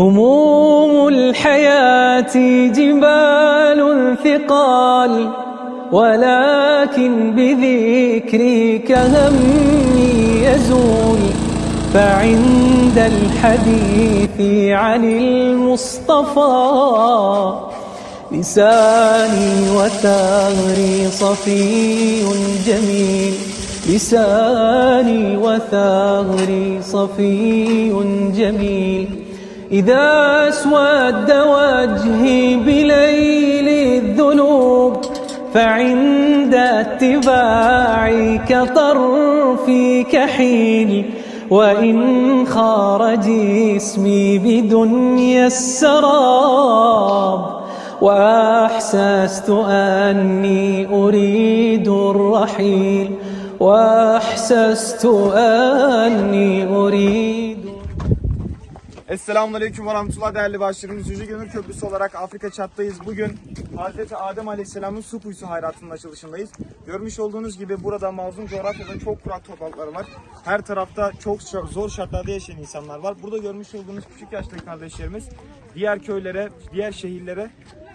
هموم الحياة جبال ثقال ولكن بذكرك همي يزول. فعند الحديث عن المصطفى لساني وثغري صفي جميل لساني وثغري صفي جميل إذا أسود وجهي بليل الذنوب فعند اتباعك طرفي كحيل وإن خرج اسمي بدنيا السراب وأحسست أني أريد الرحيل. وأحسست أني أريد Esselamun Aleyküm ve Rahmetullah değerli başlarımız. Yüce Gönül Köprüsü olarak Afrika Çat'tayız. Bugün Hazreti Adem Aleyhisselam'ın su kuyusu hayratının açılışındayız. Görmüş olduğunuz gibi burada mazlum coğrafyada çok kurak topraklar var. Her tarafta çok zor şartlarda yaşayan insanlar var. Burada görmüş olduğunuz küçük yaştaki kardeşlerimiz diğer köylere, diğer şehirlere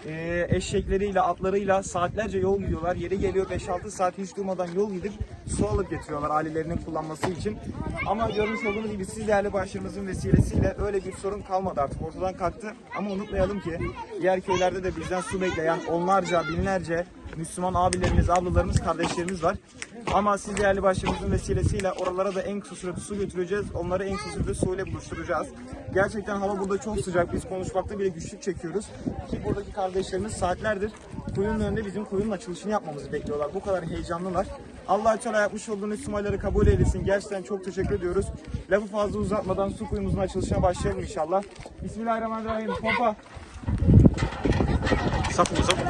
e, eşekleriyle, atlarıyla saatlerce yol gidiyorlar. Yeri geliyor 5-6 saat hiç durmadan yol gidip su alıp getiriyorlar ailelerinin kullanması için. Ama görmüş olduğunuz gibi siz değerli başlarımızın vesilesiyle öyle bir sorun kalmadı artık ortadan kalktı. Ama unutmayalım ki diğer köylerde de bizden su bekleyen onlarca, binlerce Müslüman abilerimiz, ablalarımız, kardeşlerimiz var. Ama siz değerli başlarımızın vesilesiyle oralara da en kısa sürede su götüreceğiz. Onları en kısa sürede su ile buluşturacağız. Gerçekten hava burada çok sıcak. Biz konuşmakta bile güçlük çekiyoruz. Ki buradaki kardeşlerimiz saatlerdir kuyunun önünde bizim kuyunun açılışını yapmamızı bekliyorlar. Bu kadar heyecanlılar. Allah Teala yapmış olduğunuz sumayları kabul eylesin. Gerçekten çok teşekkür ediyoruz. Lafı fazla uzatmadan su kuyumuzun açılışına başlayalım inşallah. Bismillahirrahmanirrahim. Pompa. Sapı sapı.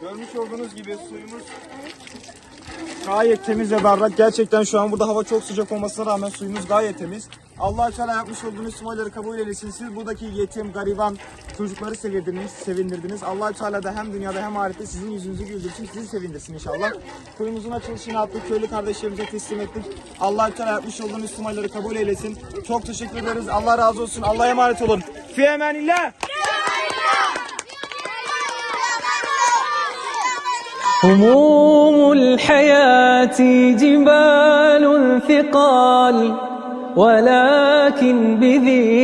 Görmüş olduğunuz gibi suyumuz gayet temiz ve berrak. Gerçekten şu an burada hava çok sıcak olmasına rağmen suyumuz gayet temiz. Allah Teala yapmış olduğunuz sumayları kabul eylesin. Siz buradaki yetim, gariban çocukları sevindirdiniz. sevindirdiniz. Allah Teala da hem dünyada hem ahirette sizin yüzünüzü güldürsün, sizi sevindirsin inşallah. Kuyumuzun açılışını yaptık, köylü kardeşlerimize teslim ettik. Allah Teala yapmış olduğunuz sumayları kabul eylesin. Çok teşekkür ederiz. Allah razı olsun. Allah'a emanet olun. Fi هموم الحياة جبال ثقال ولكن بذي